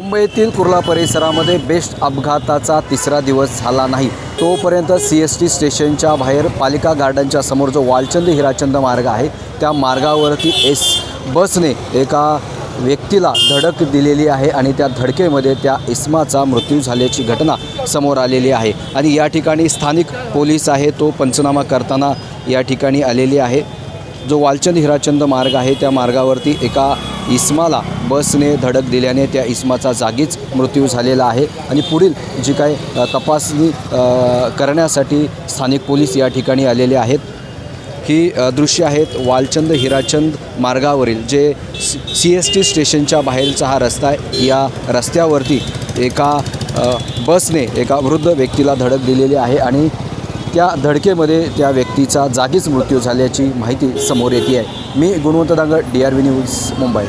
मुंबईतील कुर्ला परिसरामध्ये बेस्ट अपघाताचा तिसरा दिवस झाला नाही. तोपर्यंत सी एस टी स्टेशनच्या बाहेर पालिका गार्डनच्या समोर जो वालचंद हिराचंद मार्ग आहे त्या मार्गावरती एस बसने एका व्यक्तीला धडक दिलेली आहे आणि त्या धडकेमध्ये त्या इस्माचा मृत्यू झाल्याची घटना समोर आलेली आहे. आणि या ठिकाणी स्थानिक पोलीस आहे तो पंचनामा करताना या ठिकाणी आलेली आहे. जो वालचंद हिराचंद मार्ग आहे त्या मार्गावरती एका इस्माला बसने धडक दिल्याने त्या इस्माचा जागीच मृत्यू झालेला आहे आणि पुढील जी काय तपासणी करण्यासाठी स्थानिक पोलीस या ठिकाणी आलेले आहेत. ही दृश्य आहेत वालचंद हिराचंद मार्गावरील जे सी एस टी स्टेशनच्या बाहेरचा हा रस्ता आहे. या रस्त्यावरती एका बसने एका वृद्ध व्यक्तीला धडक दिलेली आहे आणि त्या धडकेमध्ये त्या व्यक्तीचा जागीच मृत्यू झाल्याची माहिती समोर येते आहे. मी Gunwant Dangad D R V news Mumbai.